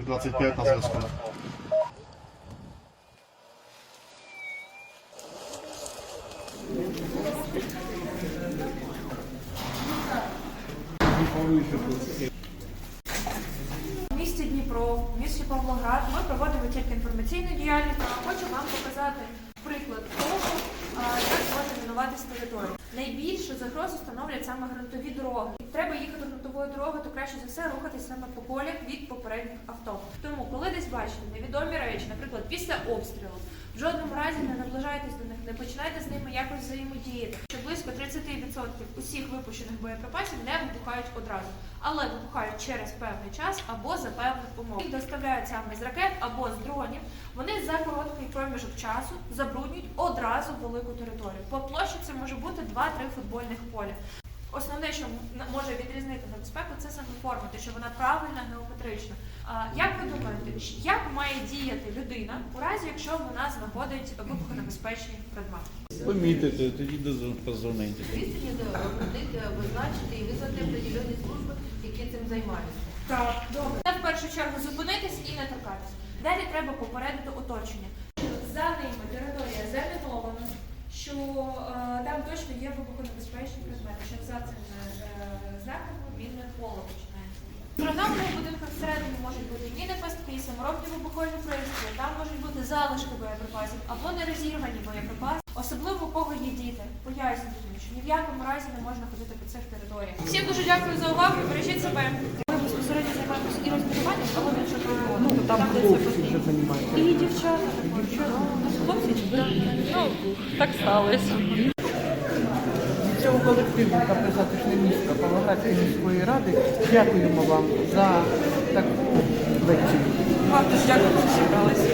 25 на зв'язку. В місті Дніпро, в місті Павлоград ми проводимо тільки інформаційну діяльність. а Хочу вам показати приклад того, як може мінуватися територія. Найбільшу загрозу становлять саме ґрунтові дороги. Треба їхати ґрунтовою дорогою, то краще за все рухатись саме по полях від попередніх авто. Тому, коли десь бачите невідомі речі, наприклад, після обстрілу, в жодному разі не наближайтесь до них, не починайте з ними якось взаємодіяти. Що близько 30% усіх випущених боєприпасів не вибухають одразу, але вибухають через певний час або за певних умов. Їх доставляють саме з ракет або з дронів. Вони за короткий проміжок часу забруднюють одразу велику територію. По площі це може бути 2-3 футбольних поля. Основне, що може відрізнити небезпеку, це саме форма, те, що вона правильна, геометрична. А як ви думаєте, як має діяти людина у разі, якщо вона знаходить вибухонебезпечні предмети? Помітити, тоді позвонити. Определити, визначити і визнати определені служби, які цим займаються. Так, добре. Це в першу чергу зупинитись і не торкатись. Далі треба попередити оточення. За ними територія замінована, що е, там точно є вибухонебезпечні предмети, що за всередині можуть бути міни пастки, саморобні вибухові пристрої, там можуть бути залишки боєприпасів або нерозірвані боєприпаси. Особливо у кого є діти, пояснюють їм, що ні в якому разі не можна ходити по цих територіях. Всім дуже дякую за увагу. Бережіть себе. Ми безпосередньо займаємося і розмінуванням, але не вже Ну, там хлопці вже займаються. І дівчата також. Ну, хлопці Ну, так сталося. Колективу КП «Затишне місто Павлоградської міської ради дякуємо вам за таку лекцію. Вам дуже дякую, що зібралися.